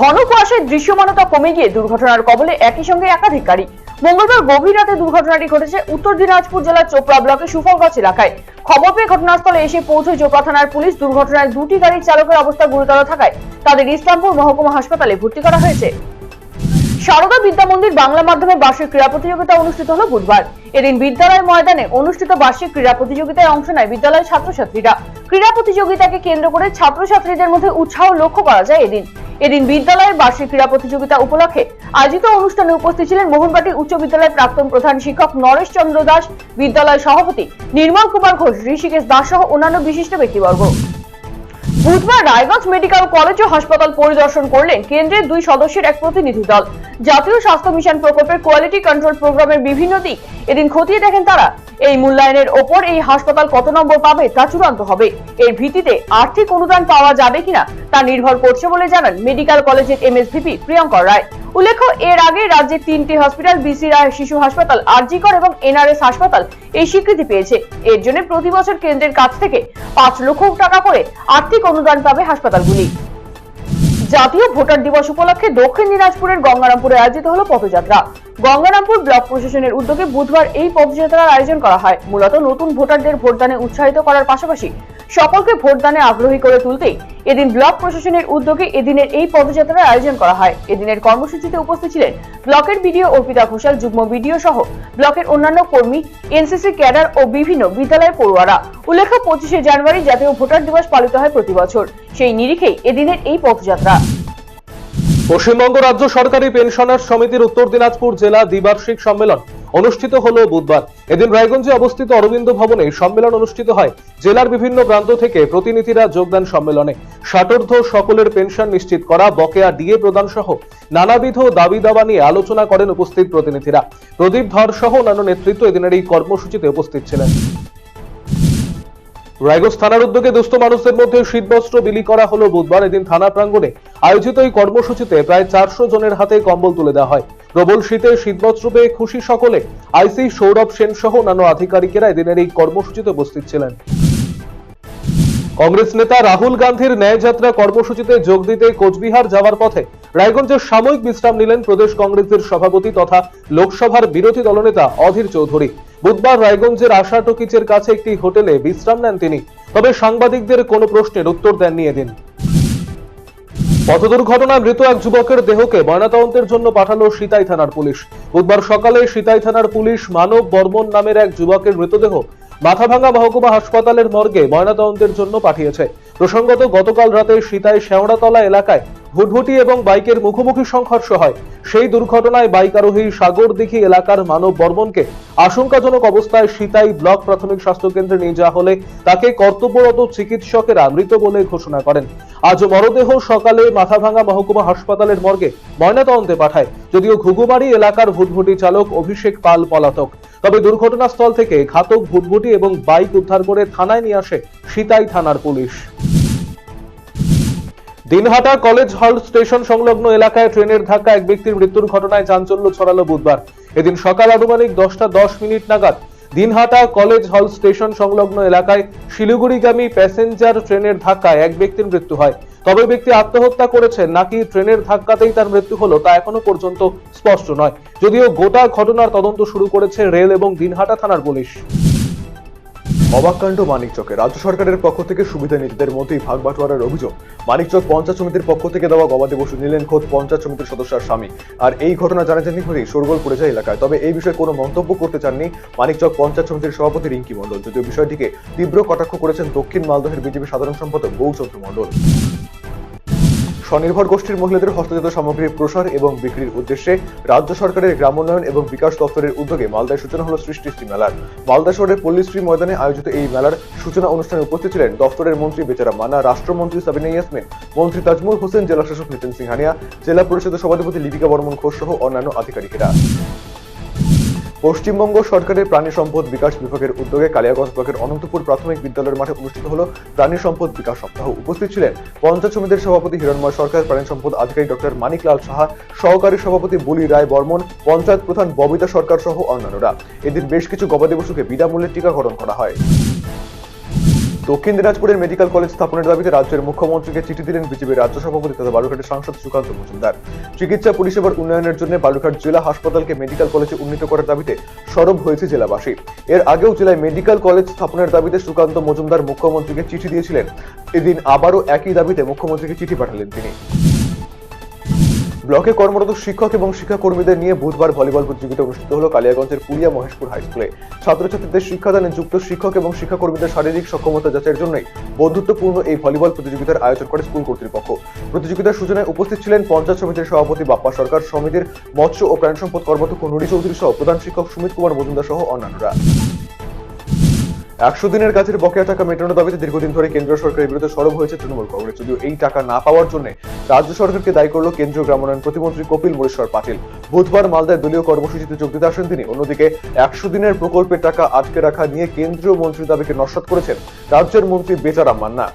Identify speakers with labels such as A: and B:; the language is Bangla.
A: ঘন কুয়াশায় দৃশ্যমানতা কমে গিয়ে দুর্ঘটনার কবলে একই সঙ্গে একাধিক গাড়ি। মঙ্গলবার গভীর রাতে দুর্ঘটনাটি ঘটেছে উত্তর দিনাজপুর জেলার চোপড়া ব্লকের সুফলগঞ্জ এলাকায়। খবর পেয়ে ঘটনাস্থলে এসে পৌঁছে চোপড়া থানার পুলিশ দুর্ঘটনায় দুটি গাড়ির চালকের অবস্থা গুরুতর থাকায় তাদের ইসলামপুর মহকুমা হাসপাতালে ভর্তি করা হয়েছে। সারদা বিদ্যা মন্দির বাংলা মাধ্যমে বার্ষিক ক্রীড়া প্রতিযোগিতা অনুষ্ঠিত হলো বুধবার। এদিন বিদ্যালয় ময়দানে অনুষ্ঠিত বার্ষিক ক্রীড়া প্রতিযোগিতায় অংশ নেয় বিদ্যালয়ের ছাত্রছাত্রীরা। ক্রীড়া প্রতিযোগিতাকে কেন্দ্র করে ছাত্রছাত্রীদের মধ্যে উৎসাহ লক্ষ্য করা যায় এদিন। এদিন বিদ্যালয়ের বার্ষিক ক্রীড়া প্রতিযোগিতা উপলক্ষে আয়োজিত অনুষ্ঠানে উপস্থিত ছিলেন মোহনবাটি উচ্চ বিদ্যালয়ের প্রাক্তন প্রধান শিক্ষক নরেশ চন্দ্র দাস, বিদ্যালয় সভাপতি নির্মল কুমার ঘোষ, ঋষিকেশ দাস সহ অন্যান্য বিশিষ্ট ব্যক্তিবর্গ। বুধবার রায়গঞ্জ মেডিকেল কলেজ ও হাসপাতাল পরিদর্শন করলেন কেন্দ্রের দুই সদস্যের এক প্রতিনিধি দল। জাতীয় স্বাস্থ্য মিশন প্রকল্পের কোয়ালিটি কন্ট্রোল প্রোগ্রামের বিভিন্ন দিক। এদিন খতিয়ে দেখেন তারা, এই মূল্যায়নের ওপর এই হাসপাতাল কত নম্বর পাবে তা চূড়ান্ত হবে। এর ভিত্তিতে আর্থিক অনুদান পাওয়া যাবে কিনা তা নির্ভর করছে বলে জানান মেডিকেল কলেজের এম এমএসভিপি প্রিয়ঙ্কর রায়। উল্লেখ্য, এর আগে রাজ্যের তিনটি হসপিটাল বিসি রায় শিশু হাসপাতাল, আরজিকর এবং এনআরএস হাসপাতাল এই স্বীকৃতি পেয়েছে। এর জন্য প্রতি বছর কেন্দ্রের কাছ থেকে পাঁচ লক্ষ টাকা করে আর্থিক অনুদান পাবে হাসপাতালগুলি। জাতীয় ভোটার দিবস উপলক্ষে দক্ষিণ দিনাজপুরের গঙ্গারামপুরে আয়োজিত হলো পথযাত্রা। গঙ্গারামপুর ব্লক প্রশাসনের উদ্যোগে বুধবার এই পথযাত্রার আয়োজন করা হয়। মূলত নতুন ভোটারদের ভোটদানে উৎসাহিত করার পাশাপাশি সকলকে ভোটদানে আগ্রহী করে তুলতেই এদিন ব্লক প্রশাসনের উদ্যোগে এদিনের এই পদযাত্রার আয়োজন করা হয়। এদিনের কর্মসূচিতে উপস্থিত ছিলেন ব্লকের বিডিও অর্পিতা ঘোষাল, যুগ্ম বিডিও সহ ব্লকের অন্যান্য কর্মী, এনসিসি ক্যাডার ও বিভিন্ন বিদ্যালয়ের পড়ুয়ারা। উল্লেখ্য, পঁচিশে জানুয়ারি জাতীয় ভোটার দিবস পালিত হয় প্রতি বছর। সেই নিরিখেই এদিনের এই পথযাত্রা
B: পশ্চিমবঙ্গ রাজ্য সরকারি পেনশনার সমিতির উত্তর দিনাজপুর জেলা দ্বিবার্ষিক সম্মেলন অনুষ্ঠিত হলো বুধবার। এদিন রায়গঞ্জে অবস্থিত অরবিন্দ ভবনে সম্মেলন অনুষ্ঠিত হয়। জেলার বিভিন্ন প্রান্ত থেকে প্রতিনিধিরা যোগদান সম্মেলনে। ষাটোর্ধ সকলের পেনশন নিশ্চিত করা, বকেয়া ডিএ প্রদান সহ নানাবিধ দাবি দাবা নিয়ে আলোচনা করেন উপস্থিত প্রতিনিধিরা। প্রদীপ ধর সহ অন্যান্য নেতৃত্ব এদিনের এই কর্মসূচিতে উপস্থিত ছিলেন। রায়গঞ্জ থানার উদ্যোগে দুস্থ মানুষদের মধ্যে শীতবস্ত্র বিলি করা হলো বুধবার। এদিন থানা প্রাঙ্গণে আয়োজিত এই কর্মসূচিতে প্রায় চারশো জনের হাতে কম্বল তুলে দেওয়া হয়। প্রবল শীতে শীতবস্ত্র পেয়ে খুশি সকলে। আইসি সৌরভ সেন সহ অন্যান্য আধিকারিকেরা এদিনের এই কর্মসূচিতে উপস্থিত ছিলেন। কংগ্রেস নেতা রাহুল গান্ধীর ন্যায়যাত্রা কর্মসূচিতে যোগ দিতে কোচবিহার যাওয়ার পথে রায়গঞ্জের সাময়িক বিশ্রাম নিলেন প্রদেশ কংগ্রেসের সভাপতি তথা লোকসভার বিরোধী দলনেতা অধীর চৌধুরী। বুধবার রায়গঞ্জের আশা টকিচের কাছে একটি হোটেলে বিশ্রাম নেন তিনি। তবে সাংবাদিকদের কোনো প্রশ্নের উত্তর দেননি এদিন। পথ দুর্ঘটনায় মৃত এক যুবকের দেহকে ময়নাতদন্তের জন্য পাঠালো সিতাই থানার পুলিশ। বুধবার সকালে সিতাই থানার পুলিশ মানব বর্মন নামের এক যুবকের মৃতদেহ মাথাভাঙ্গা মহকুমা হাসপাতালের মর্গে ময়নাতদন্তের জন্য পাঠিয়েছে। প্রসঙ্গত, গতকাল রাতে সিতাই শেওড়াতলা এলাকায় ভুটভুটি এবং বাইকের মুখোমুখি সংঘর্ষ হয়। সেই দুর্ঘটনায় বাইক আরোহী সাগরদিঘি এলাকার মানব বর্মনকে আশঙ্কাজনক অবস্থায় সিতাই ব্লক প্রাথমিক স্বাস্থ্য কেন্দ্রে নিয়ে যাওয়া হলে তাকে কর্তব্যরত চিকিৎসকেরা মৃত বলে ঘোষণা করেন। আজ মরদেহ সকালে মাথাভাঙ্গা মহকুমা হাসপাতালের মর্গে ময়নাতদন্তে পাঠায়, যদিও ঘুঘুমারি এলাকার ভুটভুটি চালক অভিষেক পাল পলাতক। তবে দুর্ঘটনাস্থল থেকে ঘাতক ভুটভুটি এবং বাইক উদ্ধার করে থানায় নিয়ে আসে সীতাই থানার পুলিশ। দিনহাটা কলেজ হল স্টেশন সংলগ্ন এলাকায় ট্রেনের ধাক্কা এক ব্যক্তির মৃত্যুর ঘটনায় চাঞ্চল্য ছড়ালো বুধবার। এদিন সকাল আনুমানিক দশটা দশ মিনিট নাগাদ দিনহাটা কলেজ হল স্টেশন সংলগ্ন এলাকায় শিলিগুড়িগামী প্যাসেঞ্জার ট্রেনের ধাক্কায় এক ব্যক্তির মৃত্যু হয়। তবে ব্যক্তি আত্মহত্যা করেছেন নাকি ট্রেনের ধাক্কাতেই তার মৃত্যু হলো তা এখনও পর্যন্ত স্পষ্ট নয়। যদিও গোটা ঘটনার তদন্ত শুরু করেছে রেল এবং দিনহাটা থানার পুলিশ।
C: অবাককাণ্ড মানিকচকে রাজ্য সরকারের পক্ষ থেকে সুবিধা নিজেদের মধ্যেই ভাগ বাটোয়ারার অভিযোগ। মানিকচক পঞ্চায়েত সমিতির পক্ষ থেকে দেওয়া গবাদি পশু নিলেন খোদ পঞ্চায়েত সমিতির সদস্যার স্বামী। আর এই ঘটনা জানাজানি হলেই শোরগোল পড়ে যায় এলাকায়। তবে এই বিষয়ে কোনো মন্তব্য করতে চাননি মানিকচক পঞ্চায়েত সমিতির সভাপতি রিঙ্কি মণ্ডল। যদিও বিষয়টিকে তীব্র কটাক্ষ করেছেন দক্ষিণ মালদহের বিজেপি সাধারণ সম্পাদক গৌচন্দ্র মণ্ডল। স্বনির্ভর গোষ্ঠীর মহিলাদের হস্তজাত সামগ্রীর প্রসার এবং বিক্রির উদ্দেশ্যে রাজ্য সরকারের গ্রামোন্নয়ন এবং বিকাশ দপ্তরের উদ্যোগে মালদায় সূচনা হলো সৃষ্টিশ্রী মেলার। মালদা শহরের পল্লীশ্রী ময়দানে আয়োজিত এই মেলার সূচনা অনুষ্ঠানে উপস্থিত ছিলেন দপ্তরের মন্ত্রী বেচারা মানা রাষ্ট্রমন্ত্রী সাবিনা ইয়াসমিন, মন্ত্রী তাজমুল হোসেন, জেলা শাসক নিতিন সিংহানিয়া, জেলা পরিষদের সভাধিপতি লিপিকা বর্মন ঘোষ সহ অন্যান্য আধিকারিকেরা। পশ্চিমবঙ্গ সরকারের প্রাণী সম্পদ বিকাশ বিভাগের উদ্যোগে কালিয়াগঞ্জ ব্লকের অনন্তপুর প্রাথমিক বিদ্যালয়ের মাঠে অনুষ্ঠিত হল প্রাণী সম্পদ বিকাশ সপ্তাহ। উপস্থিত ছিলেন পঞ্চায়েত সমিতির সভাপতি হিরণময় সরকার, প্রাণী সম্পদ আধিকারিক ডক্টর মানিকলাল সাহা, সহকারী সভাপতি বুলি রায় বর্মন, পঞ্চায়েত প্রধান ববিতা সরকার সহ অন্যান্যরা। এদিন বেশ কিছু গবাদি পশুকে বিনামূল্যে টিকাকরণ করা হয়। দক্ষিণ দিনাজপুরের মেডিকেল কলেজ স্থাপনের দাবিতে রাজ্যের মুখ্যমন্ত্রীকে চিঠি দিলেন বিজেপির রাজ্য সভাপতি তথা বালুরঘাটের সাংসদ সুকান্ত মজুমদার। চিকিৎসা পরিষেবার উন্নয়নের জন্য বালুরঘাট জেলা হাসপাতালকে মেডিকেল কলেজে উন্নীত করার দাবিতে সরব হয়েছে জেলাবাসী। এর আগেও জেলায় মেডিকেল কলেজ স্থাপনের দাবিতে সুকান্ত মজুমদার মুখ্যমন্ত্রীকে চিঠি দিয়েছিলেন। এদিন আবারও একই দাবিতে মুখ্যমন্ত্রীকে চিঠি পাঠালেন তিনি। ব্লকে কর্মরত শিক্ষক এবং শিক্ষাকর্মীদের নিয়ে বুধবার ভলিবল প্রতিযোগিতা অনুষ্ঠিত হলো কালিয়াগঞ্জের পুরিয়া মহেশপুর হাই স্কুলে। ছাত্রছাত্রীদের শিক্ষাদানে যুক্ত শিক্ষক এবং শিক্ষাকর্মীদের শারীরিক সক্ষমতা যাচাইয়ের জন্যই বন্ধুত্বপূর্ণ এই ভলিবল প্রতিযোগিতার আয়োজন করে স্কুল কর্তৃপক্ষ। প্রতিযোগিতার সূচনায় উপস্থিত ছিলেন পঞ্চায়েত সমিতির সভাপতি বাপ্পা সরকার, সমিতির মৎস্য ও প্রাণ সম্পদ কর্মাধ্যক্ষ নুরি চৌধুরী সহ প্রধান শিক্ষক সুমিত কুমার মজুমদার সহ অন্যান্যরা। একশো দিনের কাজের বকেয়া টাকা মেটানোর দাবিতে দীর্ঘদিন ধরে কেন্দ্রীয় সরকারের বিরুদ্ধে সরব হয়েছে তৃণমূল কংগ্রেস। যদিও এই টাকা না পাওয়ার জন্য রাজ্য সরকারকে দায়ী করল কেন্দ্রীয় গ্রামোন্নয়ন প্রতিমন্ত্রী কপিল মুরেশ্বর পাটিল। বুধবার মালদায় দলীয় কর্মসূচিতে যোগ দিতে আসেন তিনি। অন্যদিকে একশো দিনের প্রকল্পের টাকা আটকে রাখা নিয়ে কেন্দ্রীয় মন্ত্রীর দাবিকে নস্বাত করেছেন রাজ্যের মন্ত্রী বেচারাম মান্না।